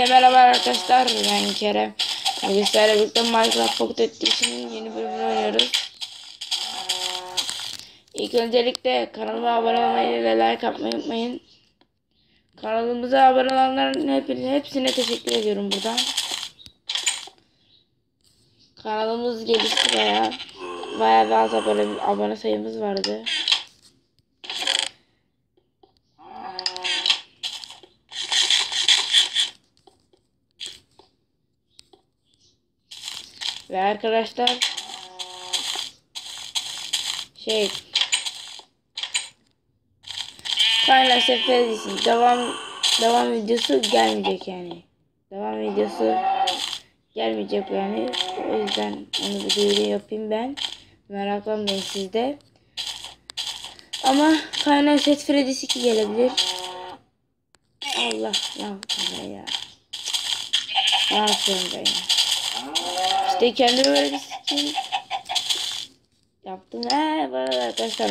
arkadaşlar ben Kerem. Sizlerle birlikte Minecraft Pocket Edition'ın yeni bölümünü oynuyoruz. İlk öncelikle kanalıma abone olmayı ve like atmayı unutmayın. Kanalımıza abone olanların hepine, hepsine teşekkür ediyorum buradan. Kanalımız gelişti baya. Baya bir az abone, abone sayımız vardı. Ve arkadaşlar şey Final Seferis'in devam devam videosu gelmeyecek yani. Devam videosu gelmeyecek yani. O yüzden onu bir duyuru yapayım ben. Meraklanmayın siz de. Ama Final Set Freddy's 2 gelebilir. Allah yaptım ya. Ne yapıyorum ben ya. İşte kendime böyle bir skin yaptım. He bu arada arkadaşlar.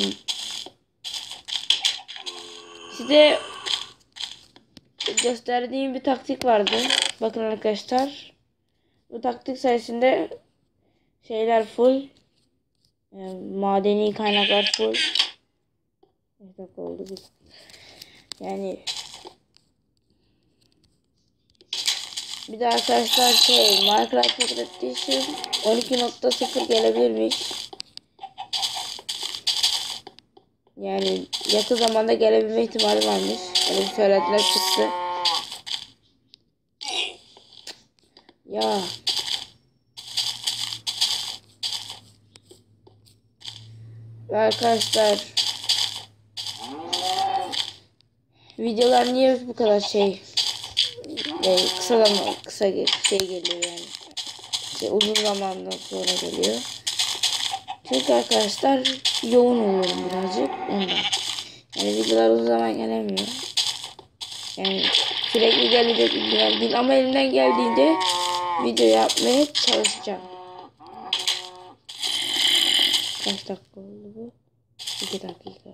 Size gösterdiğim bir taktik vardı. Bakın arkadaşlar. Bu taktik sayesinde şeyler full. Yani madeni kaynaklar full. Yani Bir de arkadaşlar şey Minecraft Edition 12.0 gelebilirmiş. Yani yakın zamanda gelebilme ihtimali varmış. Öyle bir söylentiler çıktı. Ya. Ve arkadaşlar videolar niye bu kadar şey e, kısa zaman kısa şey geliyor yani. Şey, uzun zamandan sonra geliyor. Çünkü arkadaşlar yoğun oluyorum birazcık ondan. Yani videolar uzun zaman gelemiyor. Yani sürekli gelecek videolar değil ama elimden geldiğince video yapmaya çalışacağım. Kaç dakika oldu bu? 2 dakika.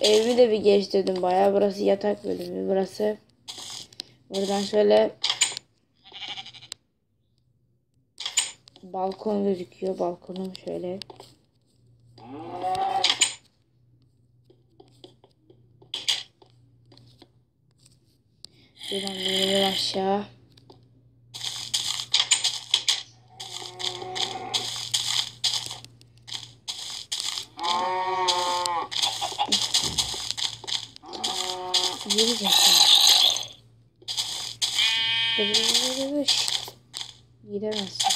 Evimi de bir geçtirdim bayağı. Burası yatak bölümü. Burası buradan şöyle balkon gözüküyor. Balkonum şöyle. Şuradan bir aşağı. 이래놨어.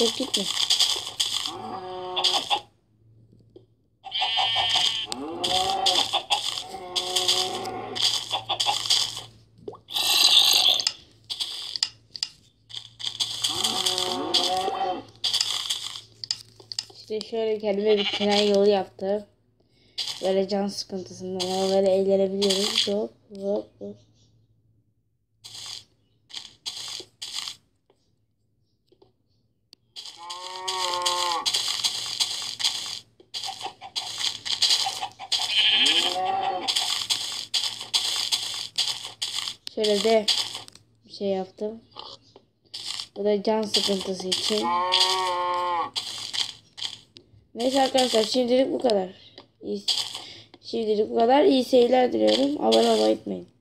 여기도. İşte şöyle kendime bir tünel yolu yaptım. Böyle can sıkıntısından ama böyle eğlenebiliyoruz. Hop hop hop. Şöyle de bir şey yaptım. Bu da can sıkıntısı için. Neyse arkadaşlar şimdilik bu kadar. İyi, şimdilik bu kadar. İyi seyirler diliyorum. Abone olmayı unutmayın.